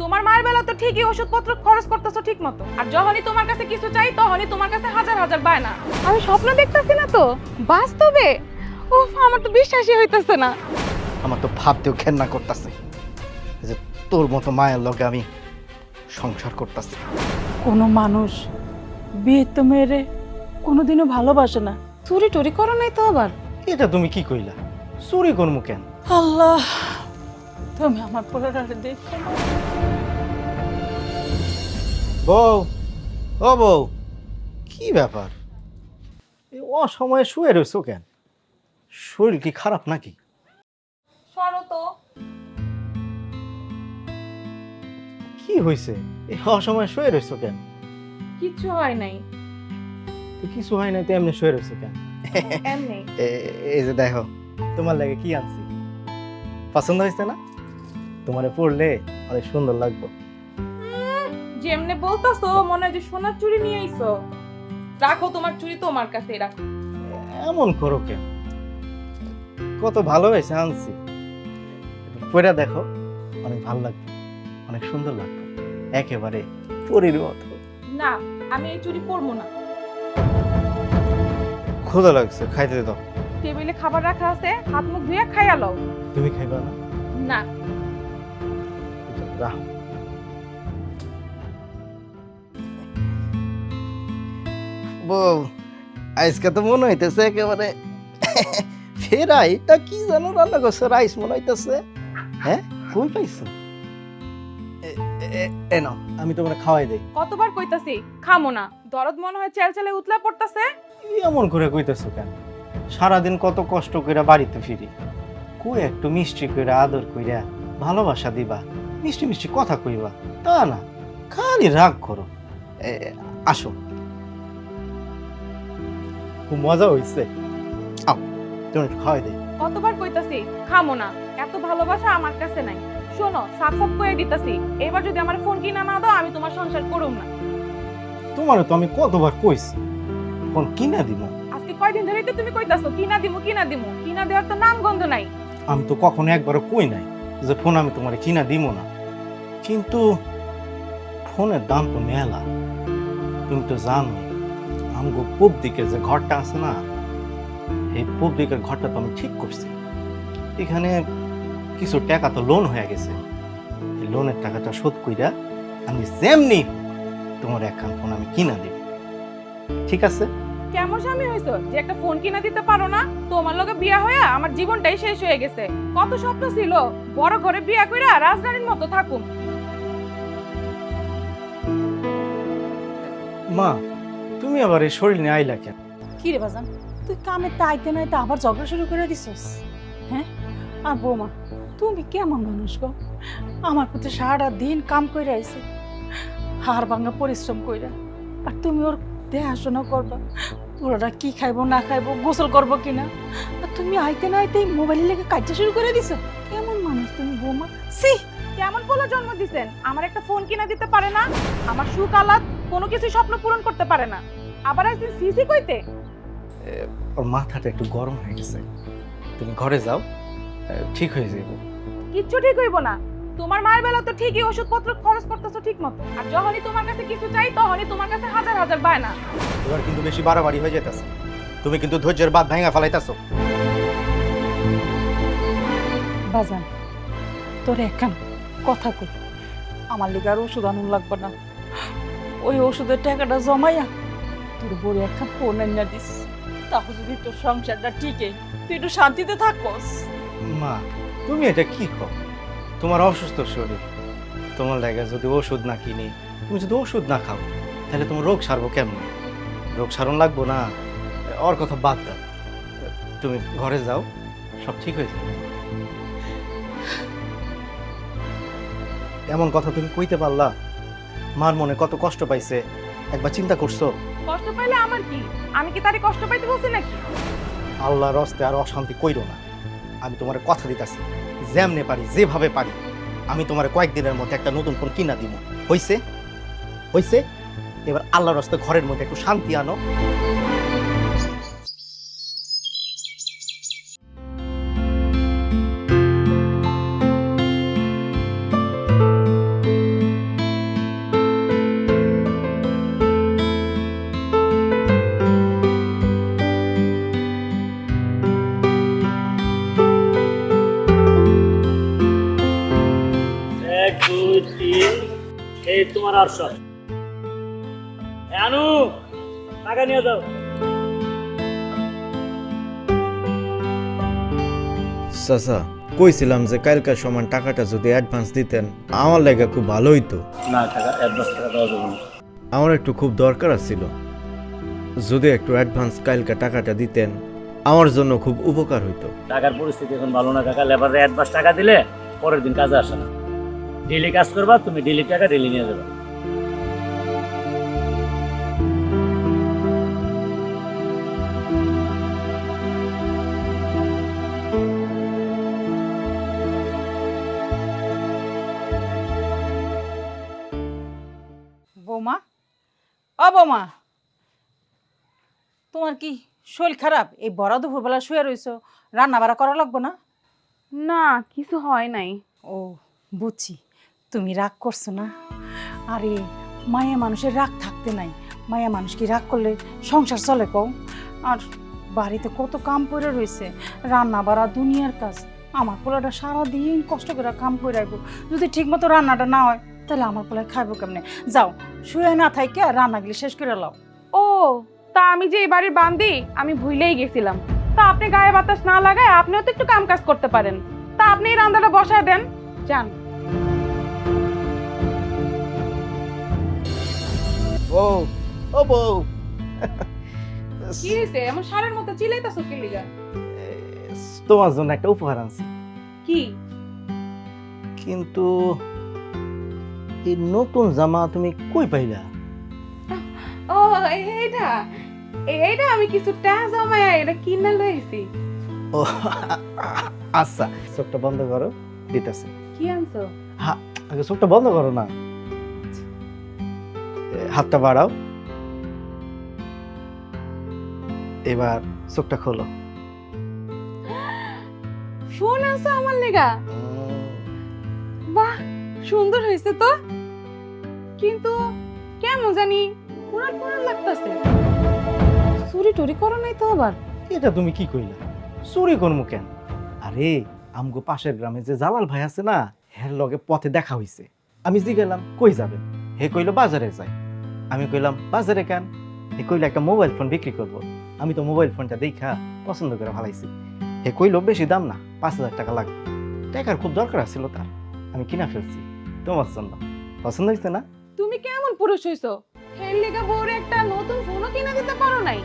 তোমার মায়ের বেলা তো ঠিকই ওষুধপত্র খরচ করতেছো ঠিক মতো আর যখনই তোমার কাছে কিছু চাই তখনই তোমার কাছে হাজার হাজার বায়না আমি স্বপ্ন দেখতেছি না তো? বাস্তবে? উফ আমার তো বিশ্বাসই হইতেছে না। আমার তো ভাবতেও ঘেন্না করতেছে যে তোর মতো মায়ের লগে আমি সংসার করতেছি। কোনো মানুষ বিয়ে তো মেয়েরে কোনোদিনও ভালোবাসে না। চুরি টুরি করো নাই তো আবার? এটা তুমি কি কইলা? চুরি করমু কেন? আল্লাহ তুমি আমার পোলারে দেখো। বউ ও বউ কি ব্যাপার? এই অসময়ে শুয়ে রয়েছো কেন? শরীর কি খারাপ নাকি? সরো তো কি হয়েছে এই অসময়ে শুয়ে রয়েছো কেন? কিছু হয় নাই। তো কিছু হয় নাই তো এমনি শুয়ে রয়েছো কেন? এমনি। এ- এই যে দেখো তোমার লাগে কি আনছি? পছন্দ হয়েছে না? তোমারে পড়লে অনেক সুন্দর লাগবে। যেমনে বলতাছো মনে হয় যে সোনার চুড়ি নিয়ে আইছো। রাখো তোমার চুড়ি তোমার কাছে রাখো। এমন করো কেন কত ভালো হয়েছে আনছি। পড়া দেখো অনেক ভালো লাগবে অনেক সুন্দর লাগবে একেবারে পরীর মতো। না আমি এই চুড়ি পরবো না। ক্ষুধা লাগছে খাইতে দাও। টেবিলে খাবার রাখা আছে হাত মুখ ধুয়ে খাইয়া লও। তুমি খাইবা না? না। রাহ বউ আজকে তো মনে হইতেছে একেবারে ফেরাই। এটা কি জানো রান্না করছ? রাইস মনে হইতেছে। হ্যাঁ? কই পাইছো? এ- এ- এ নাও আমি তোমার খাওয়াই দেই। কতবার কইতাছি খামো না। দরদ মনে হয় চেল চেলে উতলা পড়তাছে। কি এমন করে কইতেছো কেন? সারাদিন কত কষ্ট কইরা বাড়িতে ফিরি। কই একটু মিষ্টি কইরা আদর কইরা ভালোবাসা দিবা মিষ্টি মিষ্টি কথা কইবা। তা না খালি রাগ করো। এ, আসো। খুব মজা হইছে। আও তুমি একটু খাওয়াই দেই কতবার কইতাছি খামো না এত ভালোবাসা আমার কাছে নাই। শোনো সাফ সাফ কয়ে দিতাছি এবার যদি আমার ফোন কিনা না দাও আমি তোমার সংসার করুম না। তোমারও তো আমি কতবার কইছি ফোন কিনা দিব আজকে কয়দিন ধরেই তো তুমি কইতাছো কিনা দিমু কিনা দিমু কিনা দেওয়ার তো নাম গন্ধ নাই। আমি তো কখনো একবারও কই নাই যে ফোন আমি তোমার কিনা দিব না। কিন্তু ফোনের দাম তো মেলা তুমি তো জানো আমগো পূব দিকে যে ঘরটা আছে না এই পূব দিকের ঘরটা তো আমি ঠিক করছি। এখানে কিছু টাকা তো লোন হয়ে গেছে। এই লোনের টাকাটা শোধ কইরা আমি যেমনি তোমার একখান ফোন আমি কিনা দিব ঠিক আছে? কেমন স্বামী হইছো? যে একটা ফোন কিনা দিতে পারো না তোমার লগে বিয়া হয়ে আমার জীবনটাই শেষ হয়ে গেছে। কত স্বপ্ন ছিল বড় ঘরে বিয়া কইরা রাজধানীর মতো থাকুম মা তুমি আবার এই শরীর নিয়ে আইলা কেন? কি রে বাজান, তুই কামে তাইতে নাইতে আবার ঝগড়া শুরু করে দিছস? হ্যাঁ? আর বৌমা, তুমি কেমন মানুষ গো? আমার প্রতি সারা দিন কাম কইরা আইছে, হাড় ভাঙা পরিশ্রম কইরা। আর তুমি ওর দেখাশোনা করবা, ওরা কি খাইবো, না খাইবো, গোসল করব কিনা? আর তুমি আইতে না আইতেই মোবাইলে লেগে কাজ শুরু করে দিছো? কেমন মানুষ তুমি বৌমা? সি কেমন পোলা জন্ম দিছেন? আমার একটা ফোন কিনা দিতে পারে না? আমার সুখ আলাদ কোনো কিছু স্বপ্ন পূরণ করতে পারে না। আবার একদিন সিসি কইতে? ওর মাথাটা একটু গরম হয়ে গেছে। তুমি ঘরে যাও ঠিক হয়ে যাবে কিচ্ছু ঠিক হইব না। তোমার মায়ের বেলা তো ঠিকই ওষুধপত্র খরচ করতেছো ঠিক মতো আর যখনই তোমার কাছে কিছু চাই তখনই তোমার কাছে হাজার হাজার বায়না। এবার কিন্তু বেশি বাড়াবাড়ি হয়ে যেতেছে তুমি কিন্তু ধৈর্যের বাদ ভাঙা ফেলাইতেছো। বাজান তোর একখান কথা কই। আমার লিগে আর ওষুধ আনুন লাগবে না। ওই ওষুধের টাকাটা জমাইয়া তোর বড় একটা ফোন এনে দিস তাহলে যদি তোর সংসারটা টিকে, তুই একটু শান্তিতে থাকস। মা, তুমি এটা কি কর তোমার অসুস্থ শরীর, তোমার লাগে যদি ওষুধ না কিনি, তুমি যদি ওষুধ না খাও, তাহলে তোমার রোগ সারবো কেমন? রোগ সারণ লাগবো না? ওর কথা বাদ দাও। তুমি ঘরে যাও, সব ঠিক হয়ে যাবে। এমন কথা তুমি কইতে পারলা? মার মনে কত কষ্ট পাইছে? একবার চিন্তা করছ? কষ্ট পাইলে আমার কি? আমি কি তারে কষ্ট পাইতে বলছি নাকি? আল্লাহর রস্তে আর অশান্তি কইরো না। আমি তোমার কথা দিতাছি, যেমনে পারি, যেভাবে পারি। আমি তোমার কয়েকদিনের মধ্যে একটা নতুন ফোন কিনা দিব হইছে? হইছে? এবার আল্লাহর রস্তে ঘরের মধ্যে একটু শান্তি আনো। তোমার আটশো আনু টাকা নিয়ে যাও। চাচা কইছিলাম যে কালকার সমান টাকাটা যদি অ্যাডভান্স দিতেন আমার লেগে খুব ভালো হইতো। না টাকা অ্যাডভান্স টাকা দেওয়া যাবে না। আমার একটু খুব দরকার ছিল যদি একটু অ্যাডভান্স কালকা টাকাটা দিতেন আমার জন্য খুব উপকার হইতো। টাকার পরিস্থিতি এখন ভালো না কাকা লেবারে অ্যাডভান্স টাকা দিলে পরের দিন কাজে আসে না। ডেলি কাজ করবা তুমি ডেলি টাকা ডেলি নিয়ে যাবে। বৌমা। ও বৌমা তোমার কি শরীর খারাপ? এই বড় দুপুরবেলা শুয়ে রইছো রান্না বাড়া করা লাগবো না? না কিছু হয় নাই। ও বুঝছি তুমি রাগ করছ না? আরে মায়া মানুষের রাগ থাকতে নাই। মায়া মানুষ কি রাগ করলে সংসার চলে কও? আর বাড়িতে কত কাম করে রয়েছে রান্না বাড়া দুনিয়ার কাজ। আমার পোলাটা সারাদিন কষ্ট করে কাম করে রাখব যদি ঠিকমতো রান্নাটা না হয় তাহলে আমার পোলায় খাইবো কেমনে? যাও শুয়ে না থাইকে রান্নাগুলি শেষ করে লাও। ও তা আমি যে এই বাড়ির বান্দি আমি ভুলেই গেছিলাম। তা আপনি গায়ে বাতাস না লাগায় আপনিও তো একটু কাম কাজ করতে পারেন। তা আপনি এই রান্নাটা বসায় দেন। যান। ও ও বউ। কি হয়েছে এমন সারের মতো চিলাইতাছো কি লিগা? তোমার জন্য একটা উপহার আনছি। কি? কিন্তু এই নতুন জামা তুমি কই পাইলা? ও এইটা এইটা আমি কিছু টাকা জমায়া এটা কিনা লইছি ও আচ্ছা চোখটা বন্ধ করো দিতেছে। কি আনছো? হ্যাঁ আগে চোখটা বন্ধ করো না। হাতটা বাড়াও। এবার চোখটা খোলো। ফোন আছে আমার লেগা? বাহ সুন্দর হয়েছে তো? কিন্তু কেমন জানি পুরান পুরান লাগতেছে। চুরি টুরি করো নাই তো আবার? এটা তুমি কি কইলা? চুরি করমু কেন? আরে, আমগো পাশের গ্রামে যে জালাল ভাই আছে না, হের লগে পথে দেখা হইছে। আমি জিগেলাম কই যাবেন? হে কইলো বাজারে যাই। আমি কইলাম, বাজারে কেন? হে কইলো, একটা মোবাইল ফোন বিক্রি করব। আমি তো মোবাইল ফোনটা দেখা পছন্দ করে ভালাইছি। হে কইলো, বেশি দাম না, পাঁচ হাজার টাকা লাগবে। টাকার খুব দরকার ছিল তার। আমি কিনা ফেলছি। তোমার জন্য পছন্দ হয়েছে না? তুমি কেমন পুরুষ হইছো? হের লেগা বউরে একটা নতুন ফোনও কিনে দিতে পারো নাই।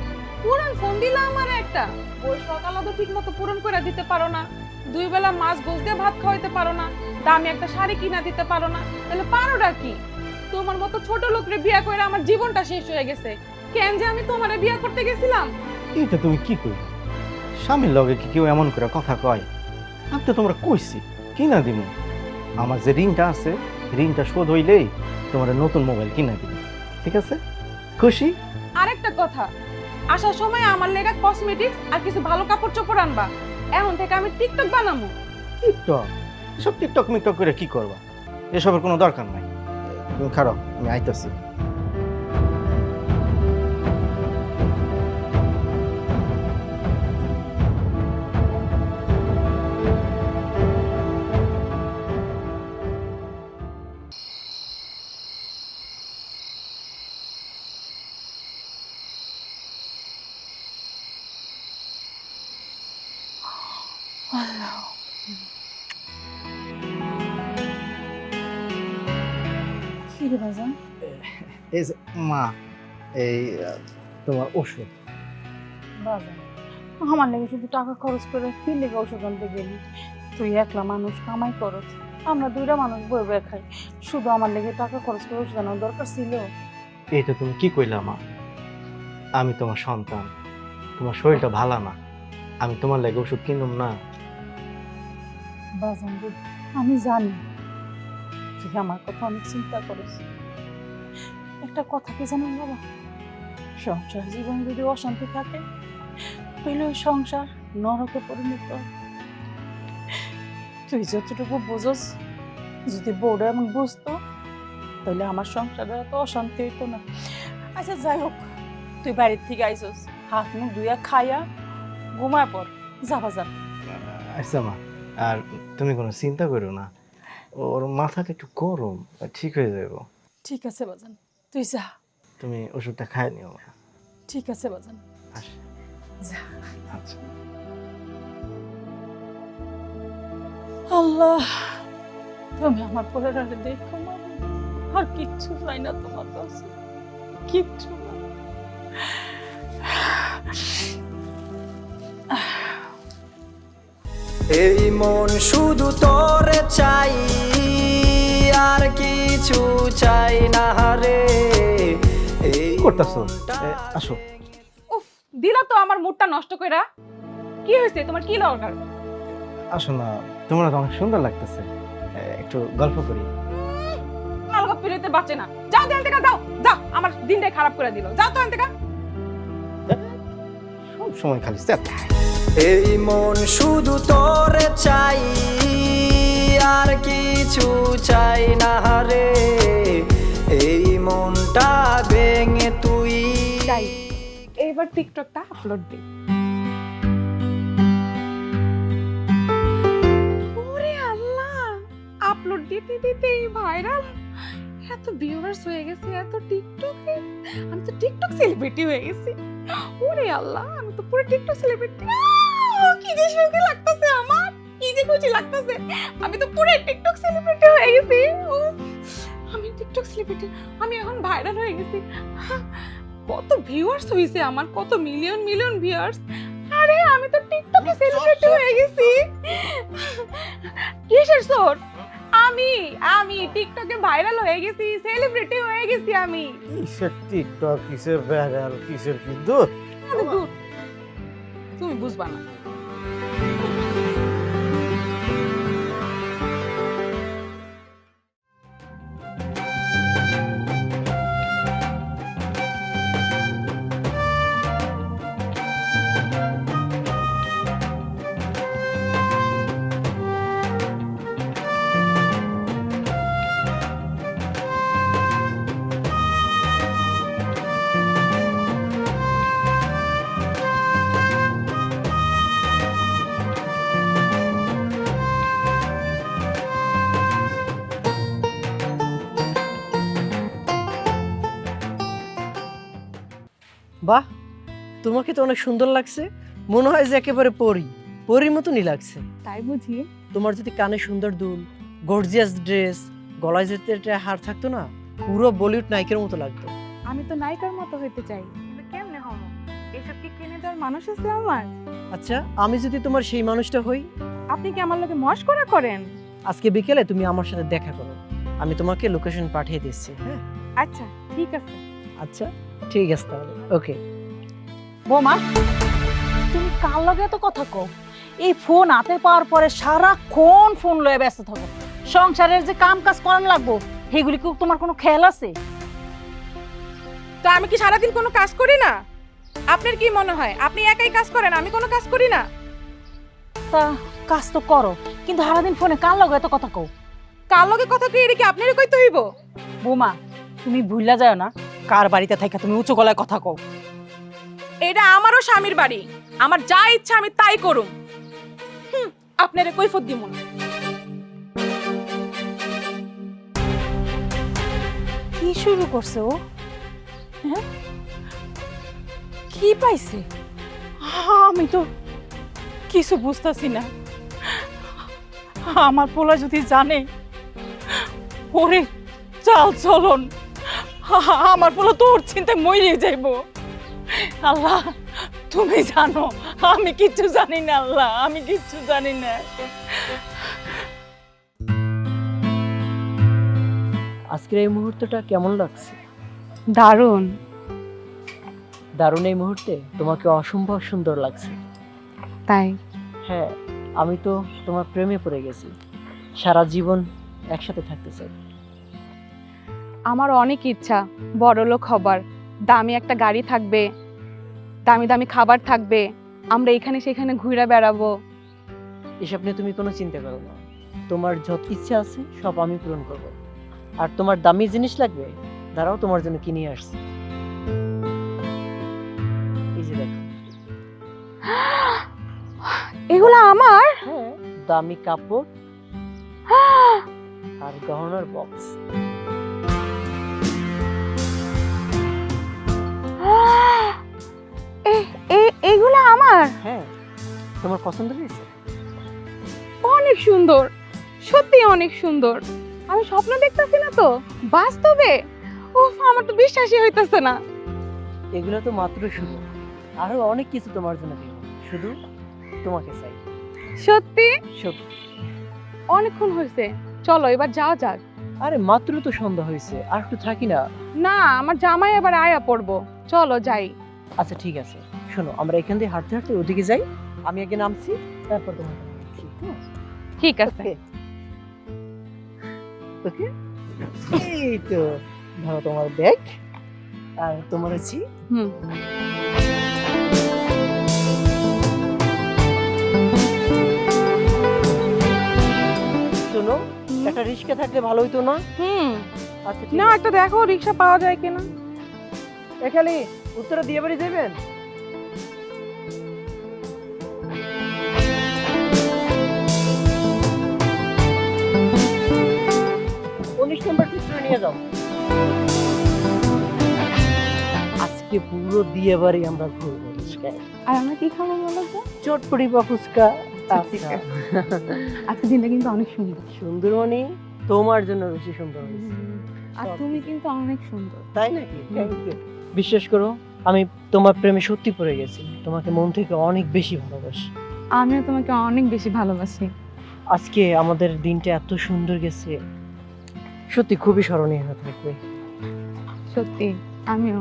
পুরান ফোন দিলা আমার একটা। বই সকালে তো ঠিক মতো পূরণ করে দিতে পারো না। দুই বেলা মাছ গোস দিয়ে ভাত খাওয়াইতে পারো না। দামি একটা শাড়ি কিনা দিতে পারো না। তাহলে পারোটা কি? তোমার মতো ছোট লোকরে বিয়া করে আমার জীবনটা শেষ হয়ে গেছে। কেন যে আমি তোমারে বিয়া করতে গেছিলাম? এটা তুমি কি কইলা? স্বামীর লগে কি কেউ এমন করে কথা কয়? আমি তো তোমরা কইছি কিনা দিব আমার যে ঋণটা আছে ঋণটা শোধ হইলেই তোমার নতুন মোবাইল কিনে দিব। ঠিক আছে? খুশি? আরেকটা কথা আসার সময় আমার লেগা কসমেটিক্স আর কিছু ভালো কাপড় চোপড় আনবা। এখন থেকে আমি টিকটক বানাবো টিকটক এসব টিকটক মিকটক করে কি করবা? এসবের কোনো দরকার নাই। তুমি খারাপ আমি আইতাছি। মা এই তোমার ওষুধ। বাজান আমার লেগে শুধু টাকা খরচ করে কি লেগে ওষুধ আনতে গেলি। তুই একলা মানুষ কামাই করছ আমরা দুইটা মানুষ বয়ে বয়ে খাই। শুধু আমার লেগে টাকা খরচ করে ওষুধ আনার দরকার ছিল। এইটা তুমি কি কইলা মা? আমি তোমার সন্তান। তোমার শরীরটা ভালো না। আমি তোমার লাগে ওষুধ কিনুম না। বাজান আমি জানি। তুই আমার কথা অনেক চিন্তা করিস। একটা কথা কি জানেন বাবা? সংসার জীবন যদি অশান্তি থাকে তাহলে ওই সংসার নরকে পরিণত। তুই যতটুকু বুঝোস যদি বউরা এমন বুঝতো তাহলে আমার সংসারে এত অশান্তি হইতো না। আচ্ছা যাই হোক তুই বাড়ির থেকে আইসস হাত মুখ ধুইয়া খাইয়া ঘুমায় পর যাবা যা আচ্ছা মা আর তুমি কোনো চিন্তা করো না ওর মাথাটা একটু গরম ঠিক হয়ে যাব ঠিক আছে বাজান। তুই যা তুমি ওষুধটা খাই নিও মা। ঠিক আছে বাজান। আচ্ছা যা। আচ্ছা। আল্লাহ তুমি আমার পোলারে দেখো মা। আর কিচ্ছু চাই না তোমার কাছে। কিচ্ছু এই মন শুধু তোরে চাই। কিছু চাই না রে এই করতেছো? আসো। উফ দিলা তো আমার মুডটা নষ্ট কইরা। কি হয়েছে? তোমার কি দরকার? আসো না তোমরা তো অনেক সুন্দর লাগতেছে। একটু গল্প করি। আলগা পিড়িতে বাঁচে না। যাও দেন থেকে দাও যাও আমার দিনটাই খারাপ করে দিল। যাও তো এখান থেকে। সব সময় খালি স্যার এই মন শুধু তোরে চাই। আর কিছু চাই না রে। এই মনটা ভেঙে তুই। এইবার টিকটকটা আপলোড দিই ওরে আল্লাহ আপলোড দিতে দিতে ভাইরাল এত ভিউয়ার্স হয়ে গেছে, এত টিকটকে আমি তো টিকটক সেলিব্রিটি হয়ে গেছি। ওরে আল্লাহ, আমি তো পুরো টিকটক সেলিব্রিটি কি যে সুখী লাগতেছে আমার। কি যে খুশি লাগতেছে। আমি তো পুরো টিকটক সেলিব্রিটি হয়ে গেছি। আমি টিকটক সেলিব্রিটি আমি এখন ভাইরাল হয়ে গেছি। কত ভিউয়ার্স হইছে আমার কত মিলিয়ন মিলিয়ন ভিউয়ার্স আরে আমি তো টিকটকে সেলিব্রিটি হয়ে গেছি। কিসের সোর আমি আমি টিকটকে ভাইরাল হয়ে গেছি সেলিব্রিটি হয়ে গেছি আমি। কিসের টিকটক কিসের ভাইরাল কিসের কি? দূর। দূর। তুমি বুঝবা না। তোমাকে তো অনেক সুন্দর লাগছে। মনে হয় যে একেবারে পরি। পরির মতনই লাগছে। তাই বুঝি। তোমার যদি কানে সুন্দর দুল গর্জিয়াস ড্রেস গলায় যেতে একটা হার থাকতো না পুরো বলিউড নায়িকের মতো লাগতো। আমি তো নায়িকার মতো হইতে চাই। কিন্তু কেমনে হব এসব কি কিনে দেওয়ার মানুষ আছে আমার? আচ্ছা আমি যদি তোমার সেই মানুষটা হই? আপনি কি আমার লোকে মস্করা করেন? আজকে বিকেলে তুমি আমার সাথে দেখা করো। আমি তোমাকে লোকেশন পাঠিয়ে দিচ্ছি হ্যাঁ? আচ্ছা ঠিক আছে। আচ্ছা ঠিক আছে তাহলে। ওকে বোমা তুমি কার লগে এত কথা কও? এই ফোন হাতে পাওয়ার পরে সারাক্ষণ ফোন লয়ে ব্যস্ত থাকো। সংসারের যে কাম কাজ করানো লাগবো সেগুলি কি তোমার কোনো খেয়াল আছে? তো আমি কি সারাদিন কোনো কাজ করি না? আপনার কি মনে হয় আপনি একাই কাজ করেন আমি কোনো কাজ করি না? তা কাজ তো করো কিন্তু সারাদিন ফোনে কার লগে এত কথা কও? কার লগে কথা কি এটা কি আপনারই কইতে হইব? বোমা তুমি ভুললা যাও না কার বাড়িতে থাকা তুমি উঁচু গলায় কথা কও। এটা আমারও স্বামীর বাড়ি। আমার যা ইচ্ছা আমি তাই করুম। হুম, আপনারে কৈফত দিমু না। কি শুরু করছে ও? হ্যাঁ? কি পাইছে? আমি তো কিছু বুঝতেছি না। আমার পোলা যদি জানে, ওরে চাল চলন। আমার পোলা তোর চিন্তায় মরে যাইব। আল্লাহ তুমি জানো আমি কিচ্ছু জানি না আল্লাহ আমি কিচ্ছু জানি না। আজকের এই মুহূর্তটা কেমন লাগছে? দারুণ। দারুণ এই মুহূর্তে তোমাকে অসম্ভব সুন্দর লাগছে। তাই? হ্যাঁ আমি তো তোমার প্রেমে পড়ে গেছি। সারা জীবন একসাথে থাকতে চাই। আমার অনেক ইচ্ছা বড় লোক হবার। দামি একটা গাড়ি থাকবে দামি দামি খাবার থাকবে। আমরা এখানে সেখানে ঘুরে বেড়াবো। এসব নিয়ে তুমি কোনো চিন্তা করো না। তোমার যত ইচ্ছা আছে সব আমি পূরণ করব। আর তোমার দামি জিনিস লাগবে দাঁড়াও তোমার জন্য কিনে আসছি। এই যে দেখো। এগুলো আমার? হ্যাঁ দামি কাপড় আর গহনার বক্স এইগুলো আমার? হ্যাঁ তোমার পছন্দ হয়েছে? অনেক সুন্দর সত্যি অনেক সুন্দর। আমি স্বপ্ন দেখতেছি না তো বাস্তবে? উফ আমার তো বিশ্বাসই হইতেছে না। এগুলো তো মাত্র শুরু। আরও অনেক কিছু তোমার জন্য দিব। শুধু তোমাকে চাই। সত্যি? সত্যি। অনেকক্ষণ হয়েছে। চলো এবার যাওয়া যাক। আরে মাত্র তো সন্ধ্যা হয়েছে। আর একটু থাকি না। না আমার জামাই এবার আয়া পড়ব। চলো যাই। আচ্ছা ঠিক আছে। শোনো আমরা এখান থেকে হাঁটতে হাঁটতে ওদিকে যাই। আমি আগে নামছি তারপর তোমাকে নামাচ্ছি, হ্যাঁ? ঠিক আছে। ওকে এই তো ধরো তোমার ব্যাগ আর তোমার হুম। শোনো একটা রিক্সা থাকলে ভালো হইতো না? হুম। আচ্ছা না একটা দেখো রিক্সা পাওয়া যায় কিনা। এখানে উত্তরা দিয়ে বাড়ি যাবেন উনিশ নম্বর চিত্র নিয়ে যাও। আজকে পুরো দিয়ে বাড়ি আমরা ঘুরবো আর আমরা কি খাব বলো তো? চটপটি বা ফুচকা ঠিক আচ্ছা। আজকে দিনটা কিন্তু অনেক সুন্দর। সুন্দর মানে তোমার জন্য বেশি সুন্দর আর তুমি কিন্তু অনেক সুন্দর। তাই নাকি? Thank you. বিশ্বাস করো আমি তোমার প্রেমে সত্যি পড়ে গেছি। তোমাকে মন থেকে অনেক বেশি ভালোবাসি। আমিও তোমাকে অনেক বেশি ভালোবাসি। আজকে আমাদের দিনটা এত সুন্দর গেছে। সত্যি খুবই স্মরণীয় হয়ে থাকবে। সত্যি আমিও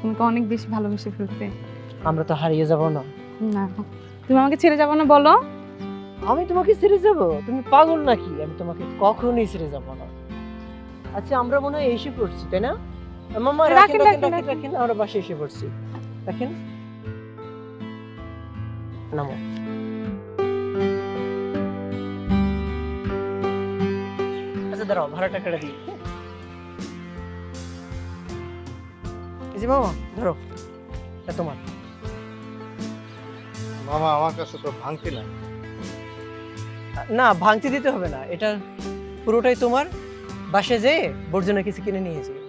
তোমাকে অনেক বেশি ভালোবেসে ফেলছি আমরা তো হারিয়ে যাব না। না তুমি আমাকে ছেড়ে যাব না বলো। আমি তোমাকে ছেড়ে যাব? তুমি পাগল নাকি? আমি তোমাকে কখনোই ছেড়ে যাব না। আচ্ছা আমরা মনে হয় এসে পড়ছি তাই না? মামা রাখেন রাখেন, রাখেন রাখেন, রাখেন রাখেন। আমরা বাসায় এসে পড়ছি। রাখেন। নামো। আচ্ছা দাঁড়াও ভাড়াটা কেটে দিই? মামা ধরো। এটা তোমার। মামা আমার কাছে তো ভাঙতি না ভাঙতে দিতে হবে না। এটা পুরোটাই তোমার। বাসে যেয়ে বর্জনা কিছু কিনে নিয়ে যাবে।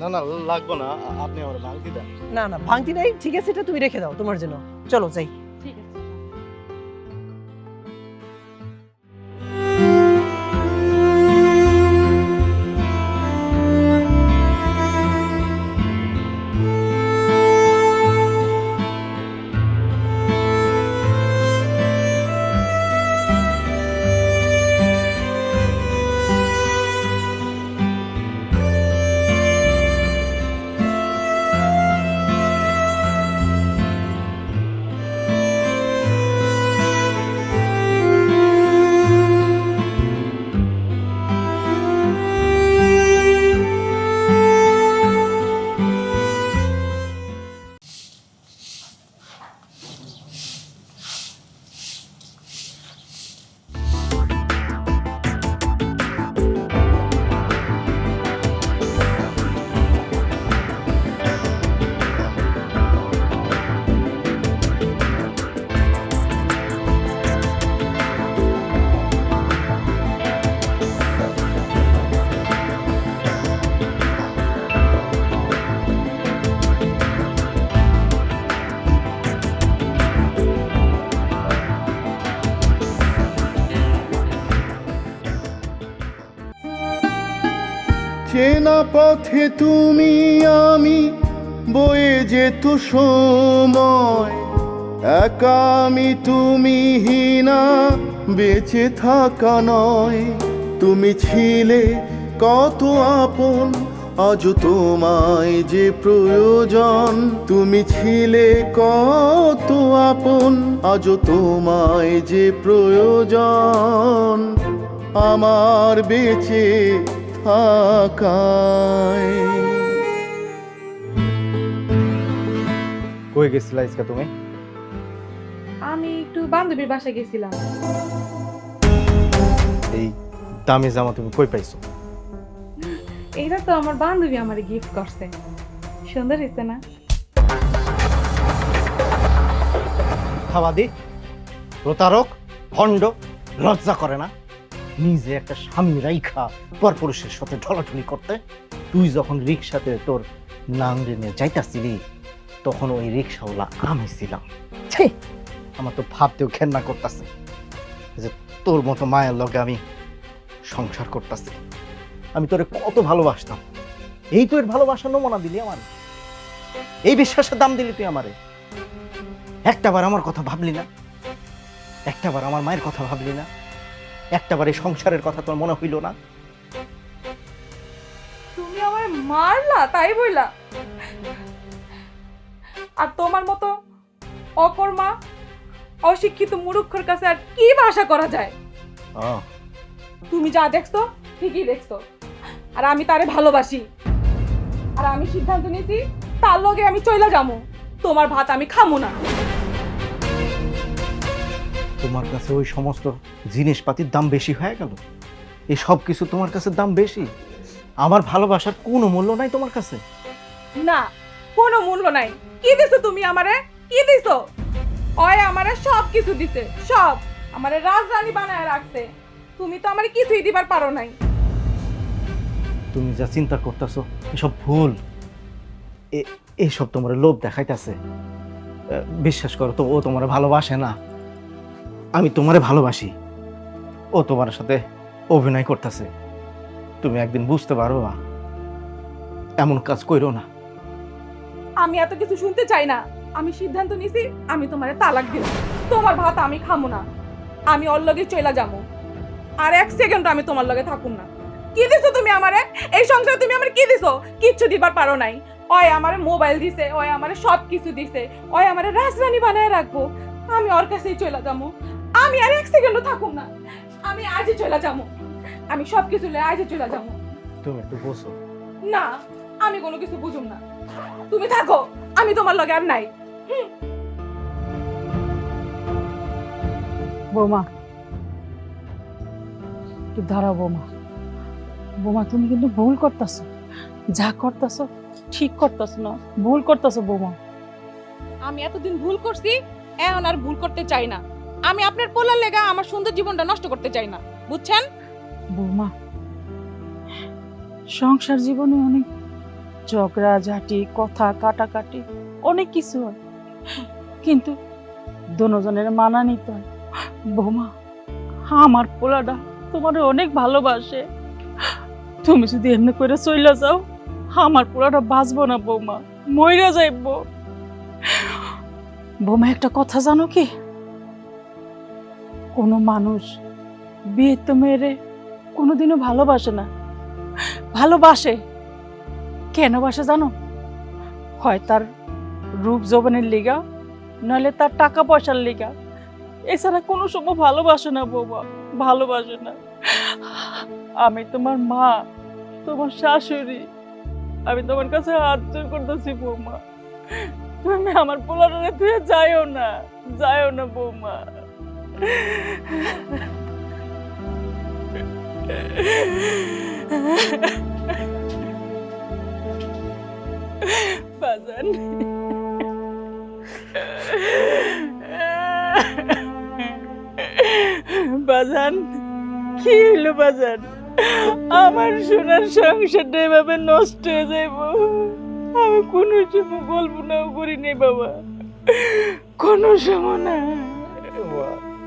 না না, লাগবো না। আপনি আমার ভাঙতি দেন। না না, ভাঙতি নাই। ঠিক আছে, এটা তুমি রেখে দাও তোমার জন্য। চলো, যাই। পথে তুমি, আমি বয়ে যেত সময়। একা আমি তুমি হিনা, বেঁচে থাকা নয়। তুমি ছিলে কত আপন আজ তোমায় যে প্রয়োজন। তুমি ছিলে কত আপন আজ তোমায় যে প্রয়োজন। আমার বেঁচে থাকায়। কই গেছিলা আজকে তুমি? আমি একটু বান্ধবীর বাসায় গেছিলাম। এই দামি জামা তুমি কই পাইছো? এইটা তো আমার বান্ধবী আমার গিফট করছে। সুন্দর হয়েছে না? খাওয়া দি। প্রতারক ভণ্ড লজ্জা করে না? নিজে একটা স্বামী রাইখা পরপুরুষের সাথে ঢলাঢলি করতে তুই যখন রিক্সাতে তোর নাম রেনে যাইতাছিলি তখন ওই রিক্সাওয়ালা আমি ছিলাম। ছি। আমার তো ভাবতেও ঘেন্না করতেছে যে তোর মতো মায়ের লগে আমি সংসার করতেছি। আমি তোরে কত ভালোবাসতাম। এই তো এর ভালোবাসার নমুনা দিলি আমার। এই বিশ্বাসের দাম দিলি তুই আমারে। একটাবার আমার কথা ভাবলি না। একটাবার আমার মায়ের কথা ভাবলি না। একটাবার সংসারের কথা তোর মনে হইল না? তুমি আমার মারলা তাই বইলা। আর তোমার মতো অকর্মা অশিক্ষিত মূর্খের কাছে আর কি আশা করা যায়? তুমি যা দেখছ ঠিকই দেখছ। আর আমি তারে ভালোবাসি। আর আমি সিদ্ধান্ত নিয়েছি তার লগে আমি চলে যাব তোমার ভাত আমি খামো না। তোমার কাছে ওই সমস্ত জিনিসপাতির দাম বেশি হয়ে গেল? এই সব কিছু তোমার কাছে দাম বেশি? আমার ভালোবাসার কোনো মূল্য নাই তোমার কাছে? না কোনো মূল্য নাই। কি দিছো তুমি আমারে? কি দিছো? ওই আমারে সব কিছু দিছে সব। আমারে রাজরানী বানায় রাখতে তুমি তো আমারে কিছুই দিবার পারো নাই। তুমি যা চিন্তা করতেছো এসব ভুল। এ- এইসব তোমার লোভ দেখাইতেছে। বিশ্বাস করো তো ও তোমার ভালোবাসে না। আমি তোমারে ভালোবাসি। ও তোমার সাথে অভিনয় করতেছে। তুমি একদিন বুঝতে পারবা এমন কাজ করো না। আমি এত কিছু শুনতে চাই না। আমি সিদ্ধান্ত নিছি, আমি তোমারে তালাক দিব। তোমার ভাত আমি খামো না। আমি ওর লগে চলে যাব আর এক সেকেন্ড আমি তোমার লগে থাকুম না। কি দিছো তুমি আমারে? এই সংসারে তুমি আমার কি দিছো? কিচ্ছু দিবার পারো নাই। ওই আমারে মোবাইল দিছে ওই আমারে সব কিছু দিছে ওই আমারে রাজরানী বানায় রাখব। আমি ওর কাছেই চলে যাব আমি আর এক সেকেন্ডও থাকুম না। আমি আজই চলে যাব। আমি সব কিছু লয়ে আজই চলে যাব। তুমি একটু বসো। না আমি কোনো কিছু বুঝুম না। তুমি থাকো আমি তোমার লগে আর নাই। বৌমা। একটু দাঁড়াও বৌমা। বৌমা তুমি কিন্তু ভুল করতেছো। যা করতেছো ঠিক করতেছো না। ভুল করতেছো বৌমা। আমি এতদিন ভুল করছি এখন আর ভুল করতে চাই না। আমি আপনার পোলার লেগা আমার সুন্দর জীবনটা নষ্ট করতে চাই না। বুঝছেন? বৌমা, সংসার জীবনে অনেক ঝগড়া, ঝাঁটি, কথা, কাটাকাটি, অনেক কিছু হয়। কিন্তু দুজনের মানা নিতে হয়। বৌমা, আমার পোলাটা তোমার অনেক ভালোবাসে। তুমি যদি এমনি করে চইলা যাও, আমার পোলাটা বাঁচবো না বৌমা, মইরা যাইব। বৌমা, একটা কথা জানো কি? কোনো মানুষ বিয়ে তো মেরে কোনোদিনও ভালোবাসে না। ভালোবাসে? কেন বাসে জানো? হয় তার রূপ যৌবনের লিগা, নইলে তার টাকা পয়সার লিগা। এছাড়া কোনো সময় ভালোবাসে না বৌমা, ভালোবাসে না। আমি তোমার মা, তোমার শাশুড়ি। আমি তোমার কাছে জোর করতেছি বৌমা। তুমি আমার পোলারে তুই যাইও না যাইও না বৌমা। বাজান বাজান কি হইল বাজান? আমার সোনার সংসারটা এভাবে নষ্ট হয়ে যাইব। আমি কোনো কল্পনাও করি নাই বাবা। কোনো সময় না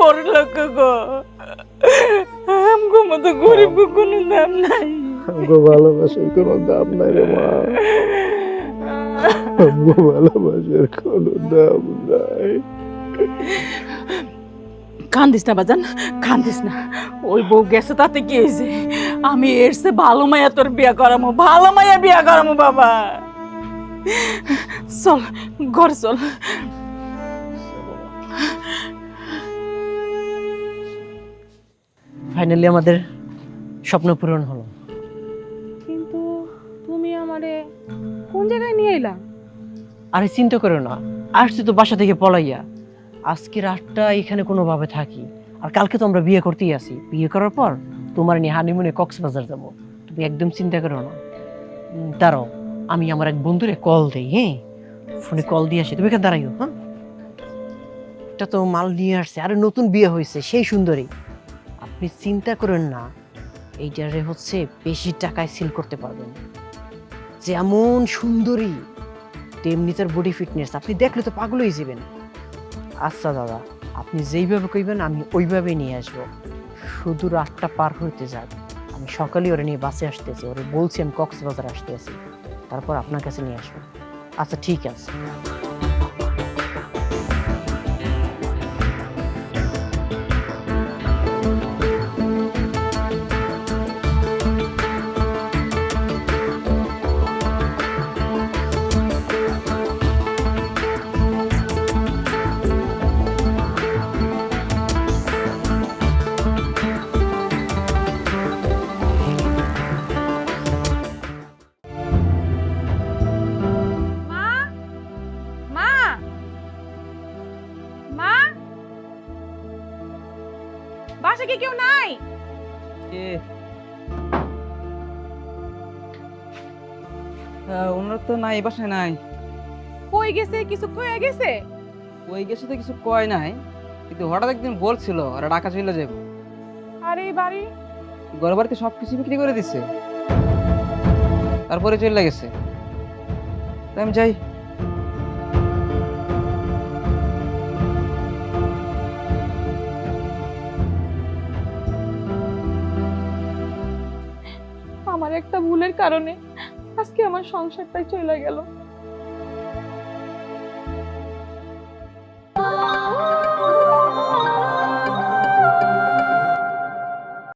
বড় লোক গো। আমগো মতো গরিব কোনো দাম নাই। আমগো ভালোবাসার কোনো দাম নাই রে মা। আমগো ভালোবাসার কোনো দাম নাই। কান্দিস না বাজান কান্দিস না। ওই বউ গেছে তাতে কি হয়েছে? আমি এর সে ভালো মায়া তোর বিয়া করামো ভালো মায়া বিয়া করামো বাবা। চল ঘর চল। ফাইনালি আমাদের স্বপ্ন পূরণ হলো। কিন্তু তুমি আমারে কোন জায়গায় নিয়ে এলা? আরে চিন্তা করো না আসছি তো বাসা থেকে পলাইয়া। আজকে রাতটা এখানে কোনোভাবে থাকি। আর কালকে তো আমরা বিয়ে করতেই আসি বিয়ে করার পর তোমার নিয়ে হানিমুনে কক্সবাজার যাব। তুমি একদম চিন্তা করো না। দাঁড়াও আমি আমার এক বন্ধুরে কল দেই হ্যাঁ? ফোনে কল দিয়ে আসি। তুমি এখানে দাঁড়াইও হ্যাঁ? এটা তো মাল নিয়ে আসছে। আরে নতুন বিয়ে হয়েছে সেই সুন্দরী। আপনি চিন্তা করেন না, এইটারে হচ্ছে বেশি টাকায় সিল করতে পারবেন। যেমন সুন্দরী, তেমনি তার বডি ফিটনেস আপনি দেখলে তো পাগল হয়ে যাবেন। আচ্ছা দাদা, আপনি যেইভাবে কইবেন, আমি ওইভাবেই নিয়ে আসব। শুধু রাতটা পার হইতে যাক। আমি সকালে ওরা নিয়ে বাসে আসতেছি, ওরে বলছি আমি কক্সবাজার আসতে আছি তারপর আপনার কাছে নিয়ে আসব। আচ্ছা ঠিক আছে। মা? বাসা কি কেউ নাই? ওনার তো নাই বাসায় নাই। কই গেছে? কিছু কয়ে গেছে? ওই গেছে তো কিছু কয় নাই। কিন্তু হঠাৎ একদিন বলছিল ওরা ঢাকা চলে যাব। আর বাড়ি? ঘর বাড়িতে সব কিছু বিক্রি করে দিচ্ছে তারপরে চলে গেছে। তাই আমি যাই। কারণে আজকে আমার সংসারটাই চলে গেল।